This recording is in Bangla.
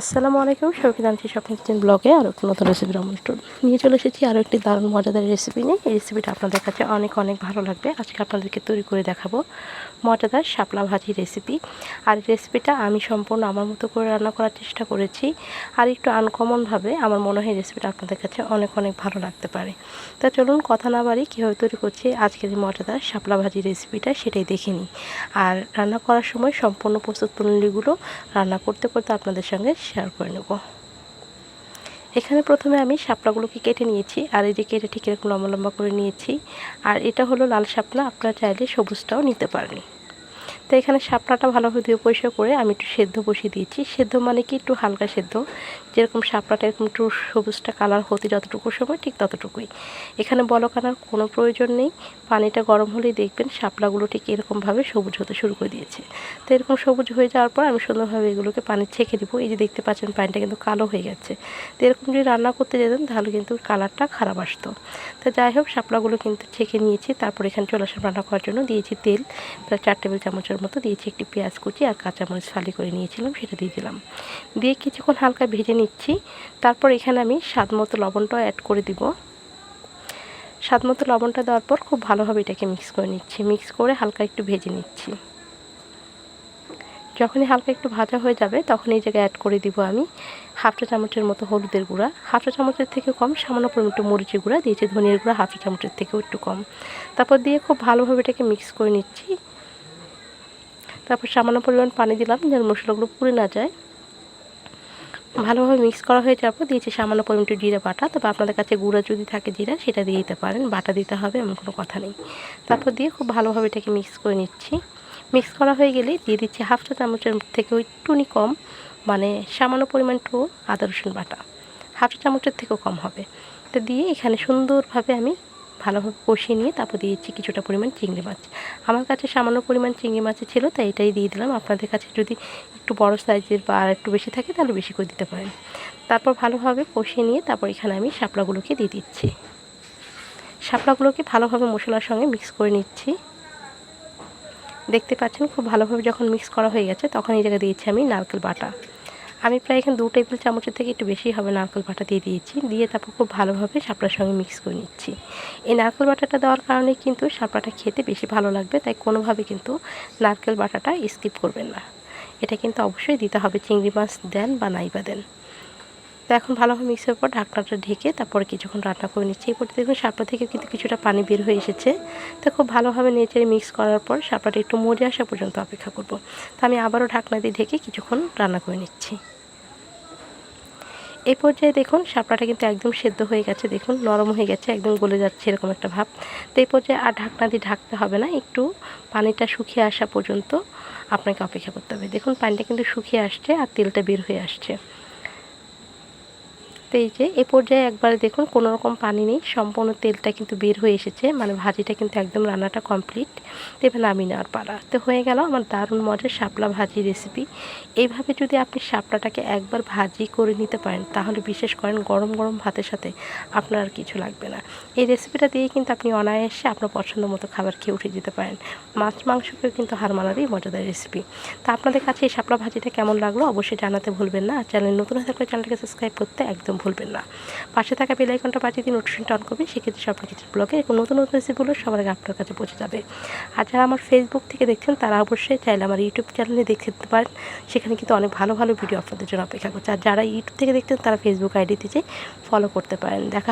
আসসালামু আলাইকুম, সবাইকে জানছি স্বপ্ন কিচেন ব্লগে আর একটু নতুন রেসিপির আমন্ত্রণ। নিয়ে চলে এসেছি আরও একটি দারুণ মজাদার রেসিপি নিয়ে। এই রেসিপিটা আপনাদের কাছে অনেক অনেক ভালো লাগবে। আজকে আপনাদেরকে তৈরি করে দেখাবো মজাদার শাপলা ভাজি রেসিপি আর রেসিপিটা আমি সম্পূর্ণ আমার মতো করে রান্না করার চেষ্টা করেছি। আর একটু আনকমনভাবে আমার মনে হয় রেসিপিটা আপনাদের কাছে অনেক অনেক ভালো লাগতে পারে। তা চলুন কথা না বাড়ি কীভাবে তৈরি করছি আজকের এই মজাদার শাপলা ভাজি রেসিপিটা সেটাই দেখে নিই। আর রান্না করার সময় সম্পূর্ণ প্রস্তুত প্রণালীগুলো রান্না করতে করতে আপনাদের সঙ্গে শেয়ার করে নেব। এখানে প্রথমে আমি শাপলাগুলোকে কেটে নিয়েছি, আর এই যে কেটে ঠিক এরকম লম্বা লম্বা করে নিয়েছি। আর এটা হলো লাল শাপলা, আপনারা চাইলে সবুজটাও নিতে পারেন। তো এখানে শাপলাটা ভালোভাবে ধুয়ে পরিষ্কার করে আমি একটু সেদ্ধ বসিয়ে দিয়েছি। সেদ্ধ মানে কি? একটু হালকা সেদ্ধ। যেরকম শাপলাটা এরকম একটু সবুজটা কালার হতে যতটুকু সময় ঠিক ততটুকুই। এখানে বলক আনার কোনো প্রয়োজন নেই। পানিটা গরম হলেই দেখবেন শাপলাগুলো ঠিক এরকমভাবে সবুজ হতে শুরু করে দিয়েছে। তো এরকম সবুজ হয়ে যাওয়ার পর আমি সুন্দরভাবে এগুলোকে পানি ছেঁকে দিব এই যে দেখতে পাচ্ছেন পানিটা কিন্তু কালো হয়ে গেছে। তো এরকম যদি রান্না করতে যেতেন তাহলে কিন্তু কালারটা খারাপ আসতো। তো যাই হোক, শাপলাগুলো কিন্তু ছেঁকে নিয়েছি। তারপর এখানে চলে আসা রান্না করার জন্য। দিয়েছি তেল, প্রায় চার টেবিল চামচের মতো দিয়েছি একটি পেঁয়াজ কুচি আর কাঁচামরিচ ফালি করে নিয়েছিলাম, সেটা দিয়ে দিলাম। দিয়ে কিছুক্ষণ হালকা ভেজে নিচ্ছি। তারপর এখানে আমি স্বাদ মতো লবণটাও অ্যাড করে দিব। স্বাদ মতো লবণটা দেওয়ার পর খুব ভালোভাবে এটাকে মিক্স করে নিচ্ছি। মিক্স করে হালকা একটু ভেজে নিচ্ছি। যখনই হালকা একটু ভাজা হয়ে যাবে, তখন এই জায়গায় অ্যাড করে দিব আমি হাফ চা চামচের মতো হলুদের গুঁড়া। হাফ চা চামচের থেকে কম, সামান্য পরিমাণ একটু মরিচের গুঁড়া, দিয়েছি ধনিয়ার গুঁড়া হাফ চা চামচের থেকেও একটু কম। তারপর দিয়ে খুব ভালোভাবে এটাকে মিক্স করে নিচ্ছি। তারপর সামান্য পরিমাণ পানি দিলাম যেন মশলাগুলো পুড়ে না যায়। ভালোভাবে মিক্স করা হয়ে যাওয়ার পর দিয়েছি সামান্য পরিমাণ একটু জিরা বাটা। তবে আপনাদের কাছে গুঁড়া যদি থাকে জিরা, সেটা দিয়ে দিতে পারেন। বাটা দিতে হবে, এমন কোনো কথা নেই। তারপর দিয়ে খুব ভালোভাবে এটাকে মিক্স করে নিচ্ছি। মিক্স করা হয়ে গেলে দিয়ে দিচ্ছি হাফ চা চামচের থেকেও একটুনি কম মানে সামান্য পরিমাণ একটু আদা রসুন বাটা। হাফ চা চামচের থেকেও কম হবে। তো দিয়ে এখানে সুন্দরভাবে আমি ভালোভাবে কষিয়ে নিয়ে তারপর দিয়েছি কিছুটা পরিমাণ চিংড়ি মাছ। আমার কাছে সামান্য পরিমাণ চিংড়ি মাছের ছিল, তাই এটাই দিয়ে দিলাম। আপনাদের কাছে যদি একটু বড় সাইজের বা আর একটু বেশি থাকে, তাহলে বেশি করে দিতে পারেন। তারপর ভালোভাবে কষিয়ে নিয়ে তারপর এখানে আমি শাপলাগুলোকে দিয়ে দিচ্ছি। শাপলাগুলোকে ভালোভাবে মশলার সঙ্গে মিক্স করে নিচ্ছি। দেখতে পাচ্ছেন খুব ভালোভাবে যখন মিক্স করা হয়ে গেছে, তখন এই জায়গায় দিয়েছি আমি নারকেল বাটা। আমি প্রায় এখানে দু টেবিল চামচের থেকে একটু বেশি হবে নারকেল বাটা দিয়ে দিয়েছি। দিয়ে তারপর খুব ভালোভাবে শাপলার সঙ্গে মিক্স করে নিচ্ছি। এই নারকেল বাটাটা দেওয়ার কারণে কিন্তু শাপলাটা খেতে বেশি ভালো লাগবে, তাই কোনোভাবে কিন্তু নারকেল বাটাটা স্কিপ করবেন না। এটা কিন্তু অবশ্যই দিতে হবে, চিংড়ি মাছ দেন বা নাই বা দেন। তো এখন ভালোভাবে মিক্সের পর ঢাকনাটা ঢেকে তারপরে কিছুক্ষণ রান্না করে নিচ্ছি। এই পর্যন্ত দেখুন শাপলা থেকে কিন্তু কিছুটা পানি বের হয়ে এসেছে। তো খুব ভালোভাবে নেচেড়ে মিক্স করার পর শাপলাটা একটু মজে আসা পর্যন্ত অপেক্ষা করব। তো আমি আবারও ঢাকনা দিয়ে ঢেকে কিছুক্ষণ রান্না করে নিচ্ছি। এই পর্যায়ে দেখুন শাপলাটা কিন্তু একদম সেদ্ধ হয়ে গেছে। দেখুন, নরম হয়ে গেছে, একদম গলে যাচ্ছে এরকম একটা ভাব। তো এই পর্যায়ে আর ঢাকনা দিয়ে ঢাকতে হবে না, একটু পানিটা শুকিয়ে আসা পর্যন্ত আপনাকে অপেক্ষা করতে হবে। দেখুন, পানিটা কিন্তু শুকিয়ে আসছে আর তেলটা বের হয়ে আসছে। তো এই যে, এ পর্যায়ে একবারে দেখুন কোনো রকম পানি নেই, সম্পূর্ণ তেলটা কিন্তু বের হয়ে এসেছে মানে ভাজিটা কিন্তু একদম রান্নাটা কমপ্লিট এবার নামিয়ে নেওয়ার পালা। তো হয়ে গেল আমার দারুণ মজার শাপলা ভাজি রেসিপি এইভাবে যদি আপনি শাপলাটাকে একবার ভাজি করে নিতে পারেন, তাহলে বিশেষ করেন গরম গরম ভাতের সাথে আপনার আর কিছু লাগবে না। এই রেসিপিটা দিয়ে কিন্তু আপনি অনায়াসে আপনার পছন্দ মতো খাবার খেয়ে উঠে দিতে পারেন। মাছ মাংসকেও কিন্তু হার মানারই মজাদার রেসিপি তা আপনাদের কাছে এই শাপলা ভাজিটা কেমন লাগল অবশ্যই জানাতে ভুলবেন না। চ্যানেল নতুন হয়ে থাকলে চ্যানেলটাকে সাবস্ক্রাইব করতে একদম ভুলবেন না। পাশে থাকা বেল আইকনটা বাজিয়ে দিয়ে নোটিফিকেশনটা অন করবেন, সেক্ষেত্রে সব কিছু ব্লগে এবং নতুন নতুন রেসিপিগুলো সবার আগে আপনার কাছে পৌঁছে যাবে। আর যারা আমার ফেসবুক থেকে দেখছেন, তারা অবশ্যই চাইলে আমার ইউটিউব চ্যানেলে দেখতে পারেন। সেখানে কিন্তু অনেক ভালো ভালো ভিডিও আপনাদের জন্য অপেক্ষা করছে। আর যারা ইউটিউব থেকে দেখছেন, তারা ফেসবুক আইডিতে যে ফলো করতে পারেন। দেখা